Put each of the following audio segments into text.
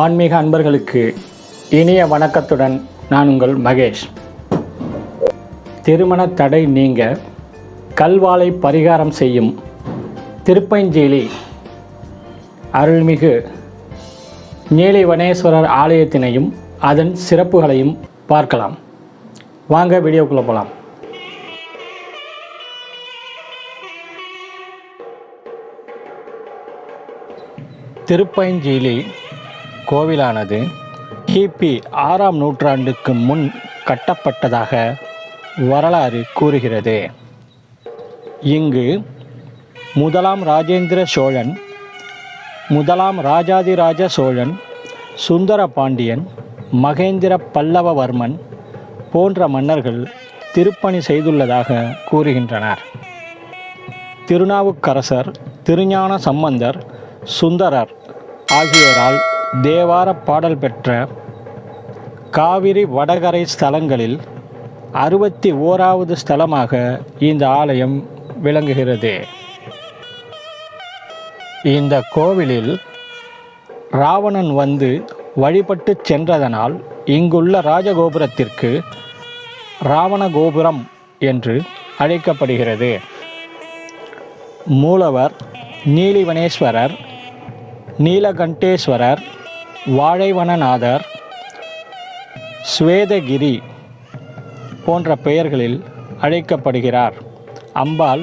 ஆன்மீக அன்பர்களுக்கு இனிய வணக்கத்துடன் நான் உங்கள் மகேஷ். திருமண தடை நீங்க கல்வாளை பரிகாரம் செய்யும் திருப்பஞ்சேலி அருள்மிகு நீலிவனேஸ்வரர் ஆலயத்தினையும் அதன் சிறப்புகளையும் பார்க்கலாம். வாங்க வீடியோக்குள்ளே போகலாம் திருப்பயஞ்சீலி கோவிலானது கிபி ஆறாம் நூற்றாண்டுக்கு முன் கட்டப்பட்டதாக வரலாறு கூறுகிறது. இங்கு முதலாம் ராஜேந்திர சோழன் முதலாம் ராஜாதிராஜ சோழன் சுந்தர பாண்டியன் மகேந்திர பல்லவவர்மன் போன்ற மன்னர்கள் திருப்பணி செய்துள்ளதாக கூறுகின்றனர். திருநாவுக்கரசர் திருஞான சம்பந்தர் சுந்தரர் ஆகியோரால் தேவார பாடல் பெற்ற காவிரி வடகரை ஸ்தலங்களில் அறுபத்தி ஓராவது ஸ்தலமாக இந்த ஆலயம் விளங்குகிறது. இந்த கோவிலில் ராவணன் வந்து வழிபட்டு சென்றதனால் இங்குள்ள ராஜகோபுரத்திற்கு ராவண கோபுரம் என்று அழைக்கப்படுகிறது. மூலவர் நீலிவனேஸ்வரர் நீலகண்டேஸ்வரர் வாழைவனநாதர் ஸ்வேதகிரி போன்ற பெயர்களில் அழைக்கப்படுகிறார். அம்பாள்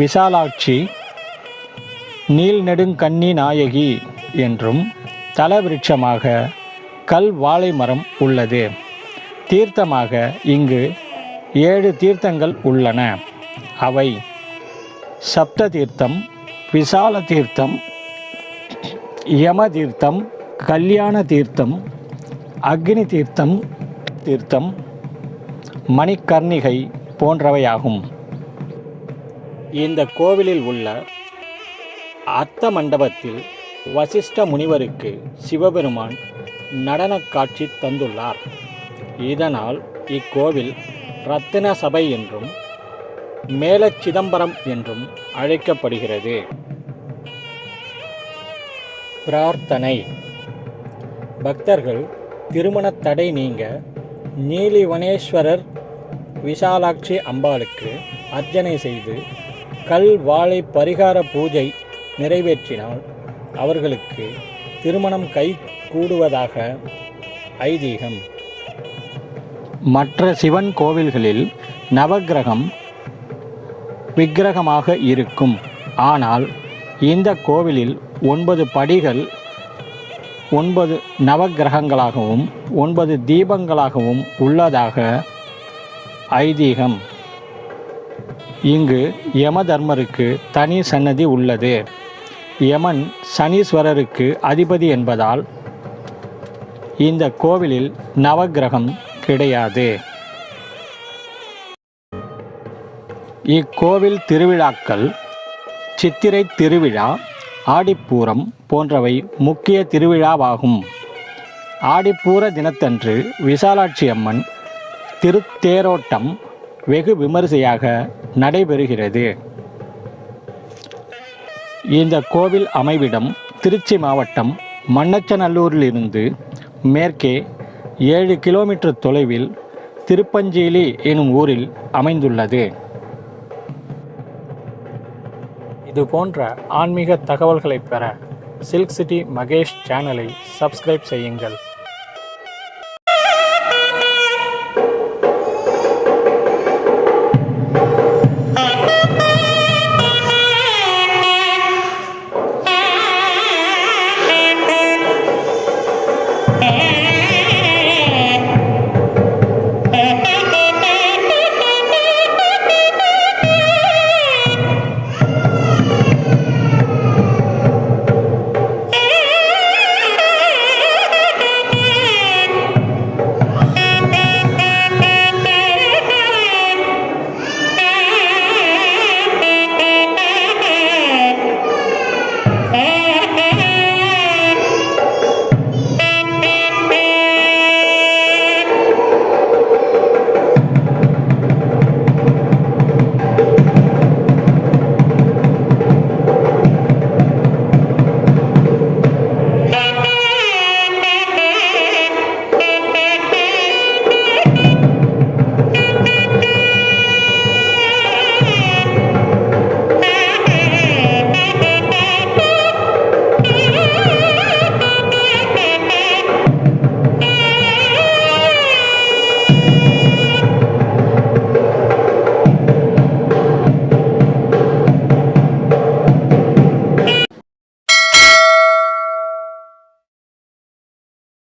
விசாலாட்சி நீல்நெடுங்கண்ணி நாயகி என்றும் தலவிருட்சமாக கல் வாழை மரம் உள்ளது. தீர்த்தமாக இங்கு ஏழு தீர்த்தங்கள் உள்ளன. அவை சப்த தீர்த்தம் விசால தீர்த்தம் யம தீர்த்தம் கல்யாண தீர்த்தம் அக்னி தீர்த்தம் தீர்த்தம் மணிக்கர்ணிகை போன்றவையாகும். இந்த கோவிலில் உள்ள அர்த்த மண்டபத்தில் வசிஷ்ட முனிவருக்கு சிவபெருமான் நடனக் காட்சி தந்துள்ளார். இதனால் இக்கோவில் ரத்தின சபை என்றும் மேல சிதம்பரம் என்றும் அழைக்கப்படுகிறது. பிரார்த்தனை. பக்தர்கள் திருமண தடை நீங்க நீலிவனேஸ்வரர் விசாலாட்சி அம்பாளுக்கு அர்ச்சனை செய்து கல் வாழை பரிகார பூஜை நிறைவேற்றினால் அவர்களுக்கு திருமணம் கை கூடுவதாக ஐதீகம். மற்ற சிவன் கோவில்களில் நவக்கிரகம் விக்கிரகமாக இருக்கும். ஆனால் இந்த கோவிலில் ஒன்பது படிகள் ஒன்பது நவக்கிரகங்களாகவும் ஒன்பது தீபங்களாகவும் உள்ளதாக ஐதீகம். இங்கு யமதர்மருக்கு தனி சன்னதி உள்ளது. யமன் சனீஸ்வரருக்கு அதிபதி என்பதால் இந்த கோவிலில் நவக்கிரகம் கிடையாது. இக்கோவில் திருவிழாக்கள் சித்திரை திருவிழா ஆடிப்பூரம் போன்றவை முக்கிய திருவிழாவாகும். ஆடிப்பூர தினத்தன்று விசாலாட்சி அம்மன் திருத்தேரோட்டம் வெகு விமரிசையாக நடைபெறுகிறது. இந்த கோவில் அமைவிடம் திருச்சி மாவட்டம் மண்ணச்சநல்லூரிலிருந்து மேற்கே ஏழு கிலோமீட்டர் தொலைவில் திருப்பஞ்சேலி எனும் ஊரில் அமைந்துள்ளது. இது போன்ற ஆன்மீக தகவல்களை பெற சில்க் சிட்டி மகேஷ் சேனலை சப்ஸ்கிரைப் செய்யுங்கள்.